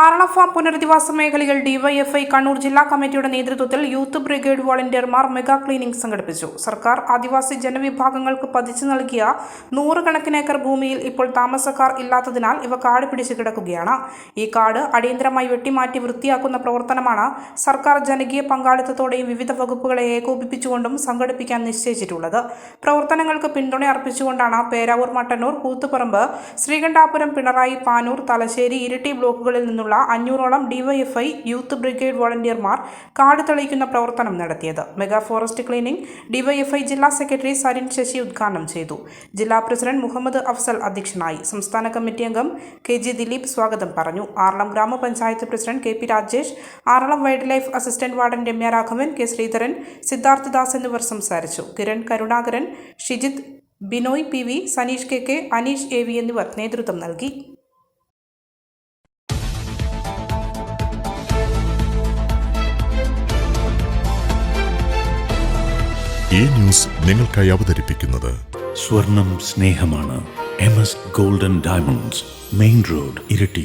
ആറളഫ പുനരധിവാസ മേഖലയിൽ ഡിവൈഎഫ്ഐ കണ്ണൂർ ജില്ലാ കമ്മിറ്റിയുടെ നേതൃത്വത്തിൽ യൂത്ത് ബ്രിഗേഡ് വോളണ്ടിയർമാർ മെഗാ ക്ലീനിംഗ് സംഘടിപ്പിച്ചു. സർക്കാർ ആദിവാസി ജനവിഭാഗങ്ങൾക്ക് പതിച്ചു നൽകിയ നൂറുകണക്കിന് ഏക്കർ ഭൂമിയിൽ ഇപ്പോൾ താമസക്കാർ ഇല്ലാത്തതിനാൽ ഇവ കാട് പിടിച്ചു കിടക്കുകയാണ്. ഈ കാട് അടിയന്തരമായി വെട്ടിമാറ്റി വൃത്തിയാക്കുന്ന പ്രവർത്തനമാണ് സർക്കാർ ജനകീയ പങ്കാളിത്തത്തോടെയും വിവിധ വകുപ്പുകളെ ഏകോപിപ്പിച്ചുകൊണ്ടും സംഘടിപ്പിക്കാൻ നിശ്ചയിച്ചിട്ടുള്ളത്. പ്രവർത്തനങ്ങൾക്ക് പിന്തുണ അർപ്പിച്ചുകൊണ്ടാണ് പേരാവൂർ മട്ടന്നൂർ കൂത്തുപറമ്പ് ശ്രീകണ്ഠാപുരം പിണറായി പാനൂർ തലശ്ശേരി ഇരിട്ടി ബ്ലോക്കുകളിൽ നിന്നുള്ള അഞ്ഞൂറോളം ഡിവൈഎഫ്ഐ യൂത്ത് ബ്രിഗേഡ് വോളണ്ടിയർമാർ കാട് തെളിയിക്കുന്ന പ്രവർത്തനം നടത്തിയത്. മെഗാ ഫോറസ്റ്റ് ക്ലീനിംഗ് ഡിവൈഎഫ്ഐ ജില്ലാ സെക്രട്ടറി സരിൻ ശശി ഉദ്ഘാടനം ചെയ്തു. ജില്ലാ പ്രസിഡന്റ് മുഹമ്മദ് അഫ്സൽ അധ്യക്ഷനായി സംസ്ഥാന കമ്മിറ്റി അംഗം കെ ജി ദിലീപ് സ്വാഗതം പറഞ്ഞു. ആറളം ഗ്രാമപഞ്ചായത്ത് president K P Rajesh Aralam wildlife assistant warden Ramya Raghavan K Sreedharan Siddharthadas എന്നിവർ സംസാരിച്ചു. Kiran Karunakaran Shijith Binoy P V Saneesh K K Aneesh A V എന്നിവർ നേതൃത്വം നൽകി. ന്യൂസ് നിങ്ങൾക്കായി അവതരിപ്പിക്കുന്നത്. സ്വർണം സ്നേഹമാണ്. M S golden diamonds main road Iritty.